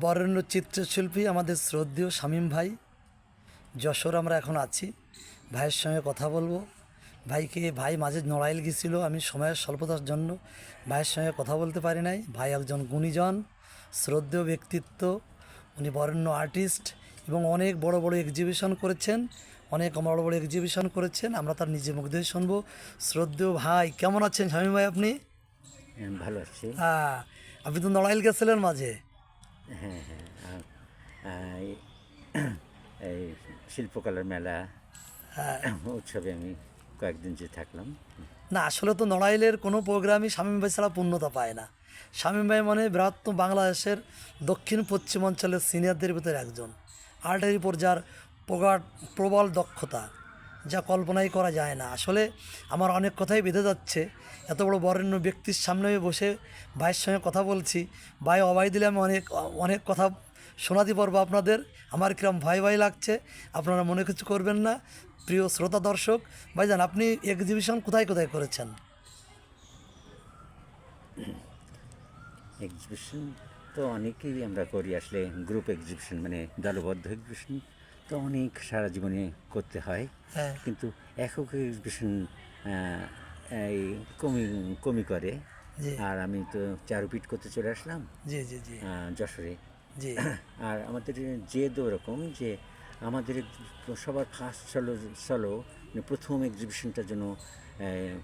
বরেণ্য চিত্রশিল্পী আমাদের শ্রদ্ধেয় শামীম ভাই। যশোর আমরা এখন আছি। ভাইয়ের সঙ্গে কথা বলব। ভাইকে ভাই মাঝে নড়াইল গেছিল আমি সময়ের স্বল্পতার জন্য ভাইয়ের সঙ্গে কথা বলতে পারি নাই। ভাই একজন গুণীজন শ্রদ্ধেয় ব্যক্তিত্ব উনি বরেণ্য আর্টিস্ট এবং অনেক বড় বড় এক্সিবিশন করেছেন অনেক বড় বড় এক্সিবিশন করেছেন। আমরা তার নিজে মুখ দিয়ে শুনব। শ্রদ্ধেয় ভাই কেমন আছেন শামীম ভাই আপনি? হ্যাঁ, ভালো আছি। হ্যাঁ আপনি তো নড়াইল গেছিলেন মাঝে। হ্যাঁ হ্যাঁ এই- শিল্পকলার মেলা উৎসবে আমি কয়েকদিন যে থাকলাম। না আসলে তো নড়াইলের কোনো প্রোগ্রামই শামীম ভাই ছাড়া পূর্ণতা পায় না। শামীম ভাই মানে বৃহত্তম বাংলাদেশের দক্ষিণ পশ্চিমাঞ্চলের সিনিয়রদের ভিতরে একজন। আর্টারি উপর যার প্রগাঢ় প্রবল দক্ষতা। যা কল্পনাই করা যায় না। আসলে আমার অনেক কথাই বেঁধে যাচ্ছে। এত বড় বরেণ্য ব্যক্তির সামনে আমি বসে ভাইয়ের সঙ্গে কথা বলছি। ভাই, অবাই দিলে আমি অনেক অনেক কথা শোনাতে পারব আপনাদের। আমার কিরম ভয় ভয় লাগছে। আপনারা মনে কিছু করবেন না। প্রিয় শ্রোতা দর্শক ভাই ভাইজান, আপনি এক্সিবিশন কোথায় কোথায় করেছেন? এক্সিবিশন তো অনেকেই আমরা করি। আসলে গ্রুপ এক্সিবিশন মানে দলবদ্ধ এক্সিবিশন তো অনেক সারা জীবনে করতে হয়। হ্যাঁ। কিন্তু একক এক্সিবিশন এই কমি কমি করে। আর আমি তো চারুপিট করতে চলে আসলাম। জি জি জি। যশোরে। জি। আর আমাদের জেদ ওরকম যে আমাদের সবার ফার্স্ট চলো চলো মানে প্রথম এক্সিবিশনটার জন্য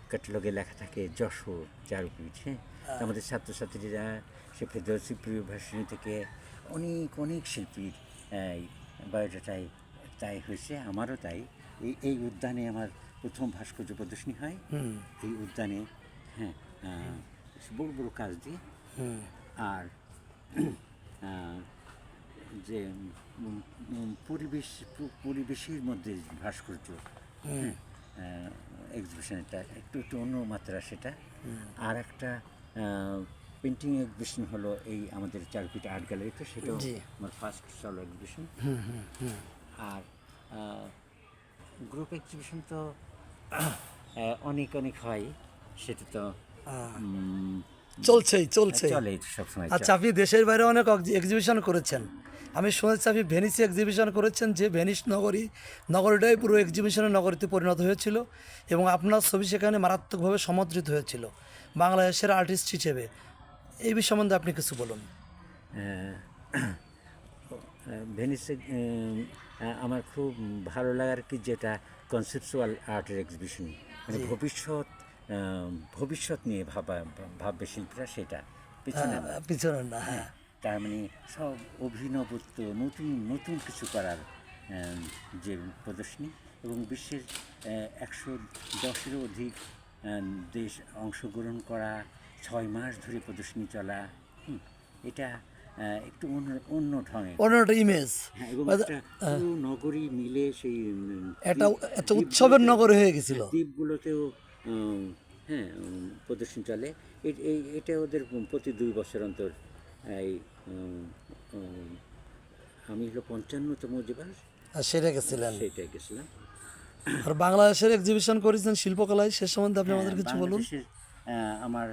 ক্যাটালগে লেখা থাকে যশোর চারুপীঠ হ্যাঁ? আমাদের ছাত্রছাত্রীরা সে ফেরদৌসি প্রিয় ভাষণী থেকে অনেক অনেক শিল্পীর বায়োডাটাই তাই তাই হয়েছে আমারও তাই। এই এই উদ্যানে আমার প্রথম ভাস্কর্য প্রদর্শনী হয়। এই উদ্যানে হ্যাঁ বড় বড় কাজ দিয়ে। আর যে পরিবেশ পরিবেশের মধ্যে ভাস্কর্য এক্সিবিশনটা একটু একটু অন্য মাত্রা সেটা। আর একটা পেন্টিং এক্সিবিশন হলো এই আমাদের চারপিট আর্ট গ্যালারিতে সেটাও। আমার ফার্স্ট সলো এক্সিবিশন আর গ্রুপ এক্সিবিশন তো অনেক অনেক হয় সেটা তো চলছেই চলছে আচ্ছা আপনি দেশের বাইরে অনেক এক্সিবিশন করেছেন। আমি শুনেছি আপনি ভেনিসে এক্সিবিশন করেছেন যে ভেনিস নগরী নগরীটাই পুরো এক্সিবিশনের নগরীতে পরিণত হয়েছিল এবং আপনার ছবি সেখানে মারাত্মকভাবে সমাদৃত হয়েছিল। বাংলাদেশের আর্টিস্ট হিসেবে। এই বিষয় সম্বন্ধে আপনি কিছু বলুন। ভেনিসে আমার খুব ভালো লাগার কি যেটা কনসেপচুয়াল আর্টের এক্সিবিশন মানে ভবিষ্যৎ ভবিষ্যৎ নিয়ে ভাবা ভাববে শিল্পীরা সেটা। পিছনে না। পিছনে না হ্যাঁ। তার মানে সব অভিনবত্ব নতুন নতুন কিছু করার যে প্রদর্শনী এবং বিশ্বের একশো দশেরও অধিক দেশ অংশগ্রহণ করা ছয় মাস ধরে প্রদর্শনী চলা এটা একটু অন্য অন্য ঢঙে অন্য একটা ইমেজ হ্যাঁ, এবং নগরী মিলে সেই একটা একটা উৎসবের নগর হয়ে গেছিল। দ্বীপগুলোতেও হ্যাঁ প্রদর্শনী চলে। এটা ওদের প্রতি দুই বছর অন্তর এই আমি হলো পঞ্চান্নতম দিবস আর সেটা গেছিলেন। সেইটাই গেছিলাম। আর বাংলাদেশের এক্সিবিশন করেছেন শিল্পকলায় সে সম্বন্ধে আপনি আমাদের কিছু বলুন। আমার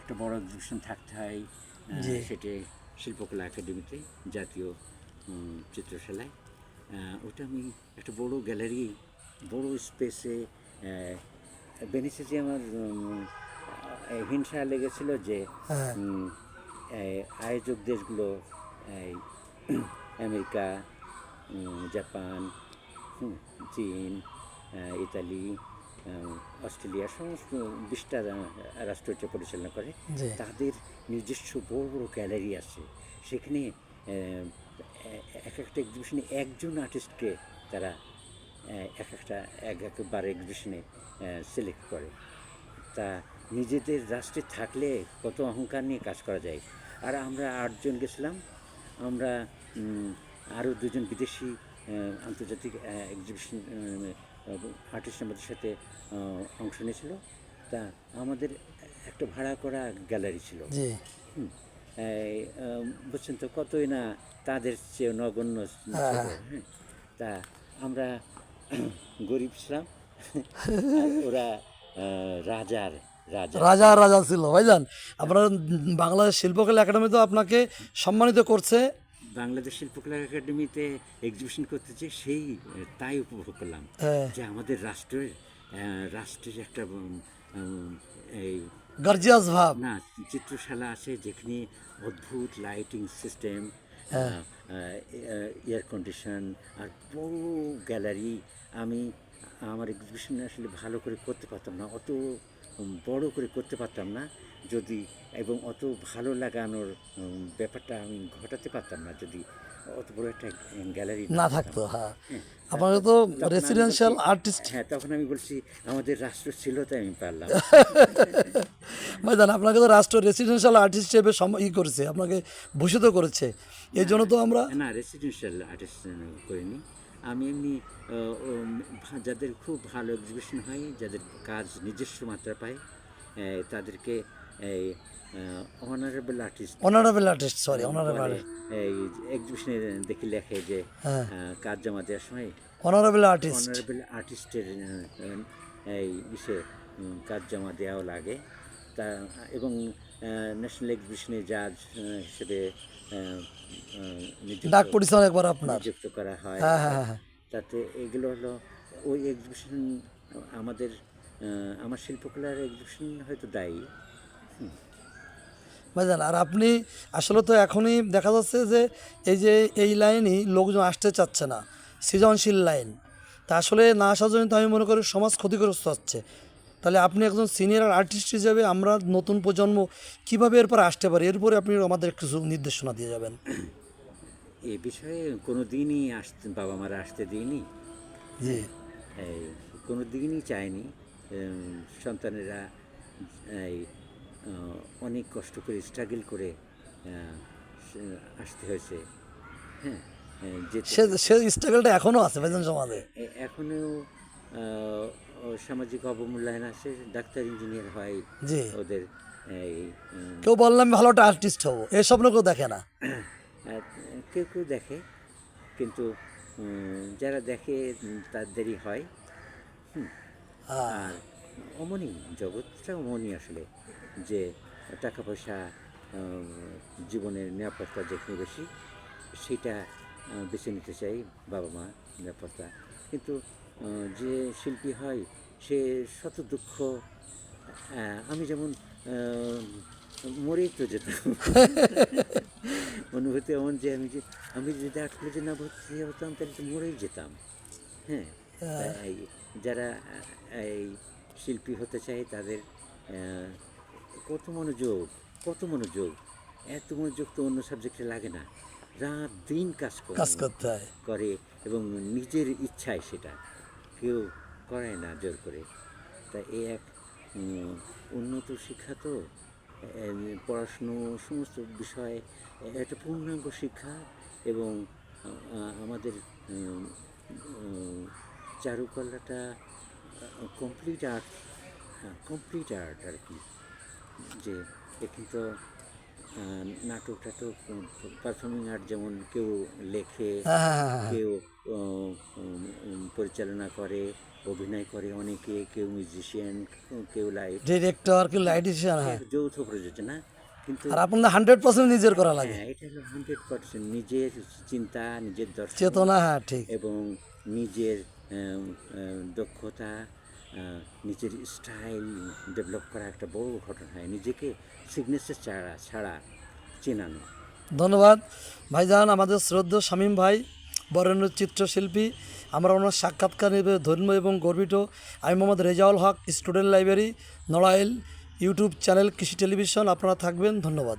একটা বড় এক্সিবিশন থাকতে হয় সেটি শিল্পকলা একাডেমিতে জাতীয় চিত্রশালায় ওটা আমি একটা বড় গ্যালারি বড় স্পেসে বেনিসে যে আমার হিংসা লেগেছিল যে হ্যাঁ। আয়োজক দেশগুলো এই আমেরিকা জাপান চীন ইতালি অস্ট্রেলিয়া সমস্ত বিশটা রাষ্ট্র এটা পরিচালনা করে। তাদের নিজস্ব বড় বড় গ্যালারি আছে। সেখানে এক একটা এক্সিবিশনে একজন আর্টিস্টকে তারা এক একটা এক একবার এক্সিবিশনে সিলেক্ট করে। তা নিজেদের রাষ্ট্রে থাকলে কত অহংকার নিয়ে কাজ করা যায়। আর আমরা আটজন গেছিলাম। আমরা আরও দুজন বিদেশি আন্তর্জাতিক এক্সিবিশন আর্টিস্ট আমাদের সাথে অংশ নিয়েছিল। তা আমাদের একটা ভাড়া করা গ্যালারি ছিল। বুঝছেন তো কতই না তাদের চেয়ে নগণ্য ছিল, হ্যাঁ। তা আমরা গরিব ছিলাম। ওরা রাজার রাজা। রাজা ছিল। ভাইজান আপনার বাংলাদেশ শিল্পকলা একাডেমি তো আপনাকে সম্মানিত করছে। বাংলাদেশ শিল্পকলা একাডেমিতে এক্সিবিশন করতে যে সেই তাই উপভোগ করলাম হ্যাঁ। যে আমাদের রাষ্ট্রের রাষ্ট্রের একটা এই গর্জিয়াস ভাব। না চিত্রশালা আছে যেখানে অদ্ভুত লাইটিং সিস্টেম এয়ার কন্ডিশন আর বড় গ্যালারি আমি আমার এক্সিবিশন আসলে ভালো করে করতে পারতাম না অত বড় করে করতে পারতাম না। যদি এবং অত ভালো লাগানোর ব্যাপারটা আমি ঘটাতে পারতাম না যদি অত বড় একটা গ্যালারি না থাকতো হ্যাঁ। আপনাকে তো রেসিডেন্সিয়াল আর্টিস্ট হ্যাঁ তখন আমি বলছি আমাদের রাষ্ট্র ছিল তাই আমি পারলাম। ভাইজান আপনাকে তো রাষ্ট্র রেসিডেন্সিয়াল আর্টিস্ট হিসেবে সম- ই করেছে আপনাকে ভূষিত করেছে। এই জন্য তো আমরা না রেসিডেন্সিয়াল আর্টিস্ট করিনি। আমি এমনি যাদের খুব ভালো এক্সিবিশন হয় যাদের কাজ নিজস্ব মাত্রা পায় তাদেরকে এই honourable artist honourable artist sorry honourable এই এক্সিবিশনে দেখি লেখে যে হ্যাঁ। কাজ জমা দেওয়ার সময় অনারেবল আর্টিস্ট অনারেবল আর্টিস্টের এই ইসে কাজ জমা দেওয়াও লাগে। তা এবং ন্যাশনাল এক্সিবিশনে জাজ হিসেবে ডাক পরিচালক একবার আপনার। নিযুক্ত করা হ্যাঁ। হ্যাঁ হ্যাঁ তাতে এগুলো হলো ওই এক্সিবিশন আমাদের আমার শিল্পকলার এক্সিবিশন হয়তো দায়ী। ভাইজান আর আপনি আসলে তো এখনই দেখা যাচ্ছে যে এই যে এই লাইনই লোকজন আসতে চাচ্ছে না সৃজনশীল লাইন। তা আসলে না আসার জন্য তো আমি মনে করি সমাজ ক্ষতিগ্রস্ত হচ্ছে। তাহলে আপনি একজন সিনিয়র আর্টিস্ট হিসেবে আমরা নতুন প্রজন্ম কীভাবে এরপর আসতে পারি? এরপরে আপনি আমাদের কিছু নির্দেশনা দিয়ে যাবেন। এ বিষয়ে কোনো দিনই আসতে বাবা মারা আসতে দিইনি জি। কোনো দিনই চায়নি। সন্তানেরা অনেক কষ্ট করে স্ট্রাগল করে আসতে হয়েছে। হ্যাঁ এই সে সে স্ট্রাগলটা এখনও আছে সমাজে। এ- এখনও সামাজিক অবমূল্যায়ন আছে ডাক্তার ইঞ্জিনিয়ার হয় জি। ওদের কেউ বললাম ভালো একটা আর্টিস্ট হব এই স্বপ্ন কেউ দেখে না। কেউ কেউ দেখে কিন্তু যারা দেখে তাদেরই হয়। হ্যাঁ আর অমনি জগৎটা অমনি আসলে। যে টাকা পয়সা জীবনের নিরাপত্তা যেখানে বেশি সেটা বেছে নিতে চাই বাবা মা নিরাপত্তা। কিন্তু যে শিল্পী হয় সে শত দুঃখ আমি যেমন মরেই তো যেতাম। অনুভূতি এমন যে আমি যে আমি যদি আর্ট কলেজে না ভর্তি হতাম তাহলে তো মরেই যেতাম। হ্যাঁ যারা এই শিল্পী হতে চায় তাদের কত মনোযোগ কত মনোযোগ। এত মনোযোগ তো অন্য সাবজেক্টে লাগে না। রাত দিন কাজ করে। কাজ করতে হয়। করে এবং নিজের ইচ্ছায় সেটা। কেউ করে না জোর করে। তা এই এক উন্নত শিক্ষা তো। পড়াশুনো সমস্ত বিষয়ে একটা পূর্ণাঙ্গ শিক্ষা এবং আমাদের চারুকলাটা কমপ্লিট আর্ট কমপ্লিট আর্ট আর কি। যে এখানে তো নাটক টাটক পারফর্মিং আর্ট যেমন কেউ লেখে হ্যাঁ হ্যাঁ হ্যাঁ। কেউ পরিচালনা করে অভিনয় করে অনেকে কেউ মিউজিশিয়ান কেউ লাইট ডিরেক্টর কেউ লাইটিশিয়ান যৌথ প্রযোজনা কিন্তু আর আপনার হান্ড্রেড পার্সেন্ট নিজের করা লাগে। হ্যাঁ এটা হলো হান্ড্রেড পার্সেন্ট নিজের চিন্তা নিজের দর্শন চেতনা হ্যাঁ ঠিক। এবং নিজের দক্ষতা নিজের স্টাইল ডেভেলপ করা একটা বড় ঘটনা হয়। নিজেকে সিগনেচার ছাড়া ছাড়া চেনানো। ধন্যবাদ। ভাইজান, আমাদের শ্রদ্ধ শামীম ভাই, বরেণ্য চিত্রশিল্পী। আমরা ওনার সাক্ষাৎকার নেবে ধন্য এবং গর্বিত। আমি Mohammad Rezaul Haque, student library, Narail YouTube channel Krishi television. আপনারা থাকবেন। ধন্যবাদ।